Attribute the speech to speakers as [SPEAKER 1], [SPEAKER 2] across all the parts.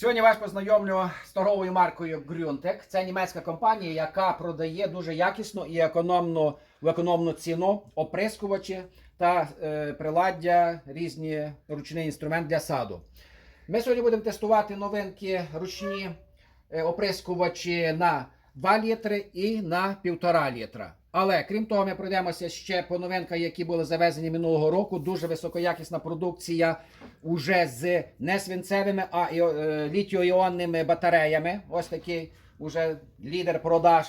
[SPEAKER 1] Сьогодні вас познайомлю з торговою маркою Grüntek. Це німецька компанія, яка продає дуже якісну і економну в економну ціну оприскувачі та е, приладдя, різні ручний інструмент для саду. Ми сьогодні будемо тестувати новинки ручні е, оприскувачі на 2 літри і на 1,5 літра. Але крім того, ми пройдемося ще по новинках, які були завезені минулого року. Дуже високоякісна продукція уже з не свинцевими, а е, літіо-іонними батареями. Ось такий уже лідер продаж.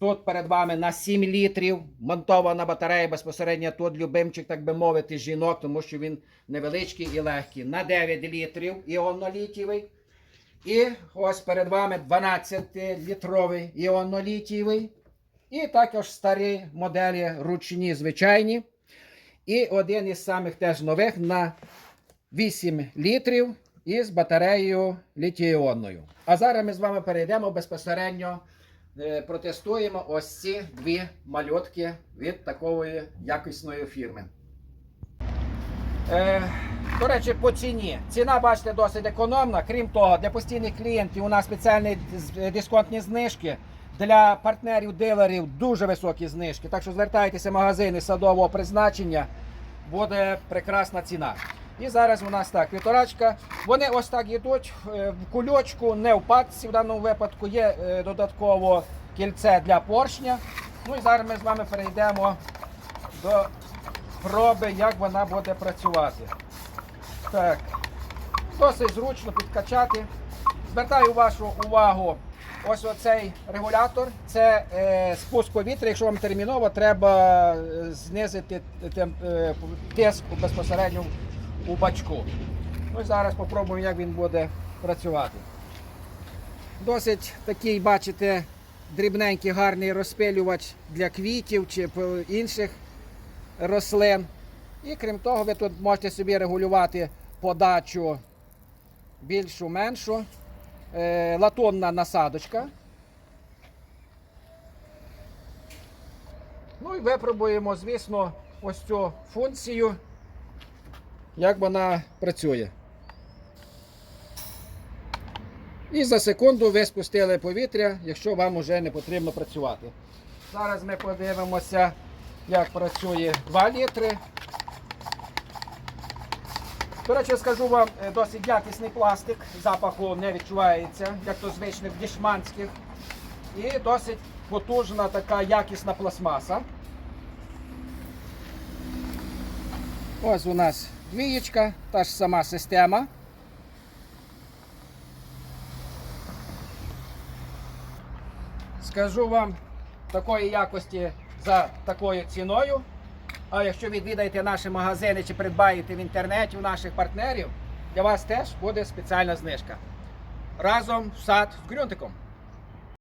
[SPEAKER 1] Тут перед вами на 7 літрів монтована батарея безпосередньо тут любимчик, так би мовити, жінок, тому що він невеличкий і легкий. На 9 літрів іоннолітівий. І ось перед вами 12-літровий іоннолітівий. І також старі моделі ручні, звичайні. І один із самих теж нових на 8 літрів із батареєю літій-іонною. А зараз ми з вами перейдемо безпосередньо, е, протестуємо ось ці дві мальотки від такої якісної фірми. Е, до речі, по ціні. Ціна, бачите, досить економна. Крім того, для постійних клієнтів у нас спеціальні дисконтні знижки. Для партнерів, дилерів дуже високі знижки. Так що звертайтеся в магазини садового призначення, буде прекрасна ціна. І зараз у нас так, віторачка. Вони ось так йдуть е, в кульочку, не в патці в даному випадку. Є е, додатково кільце для поршня. Ну і зараз ми з вами перейдемо до проби, як вона буде працювати. Так, досить зручно підкачати. Звертаю вашу увагу. Ось оцей регулятор. Це е, спуск повітря. Якщо вам терміново, треба е, знизити тем, е, тиск безпосередньо у бачку. І зараз спробуємо, як він буде працювати. Досить такий, бачите, дрібненький гарний розпилювач для квітів чи інших рослин. І крім того, ви тут можете собі регулювати подачу більшу, меншу. Е, латунна насадочка. Ну і випробуємо, звісно, ось цю функцію, як вона працює. І за секунду ви спустили повітря, якщо вам вже не потрібно працювати. Зараз ми подивимося, як працює 2 літри. До речі, скажу вам, е, досить якісний пластик, запаху не відчувається, як то звичних дішманських. І досить потужна така якісна пластмаса. Ось у нас двієчка, та ж сама система. Скажу вам такої якості за такою ціною. А якщо відвідаєте наші магазини чи придбаєте в інтернеті у наших партнерів, для вас теж буде спеціальна знижка. Разом в сад з ґрюнтиком.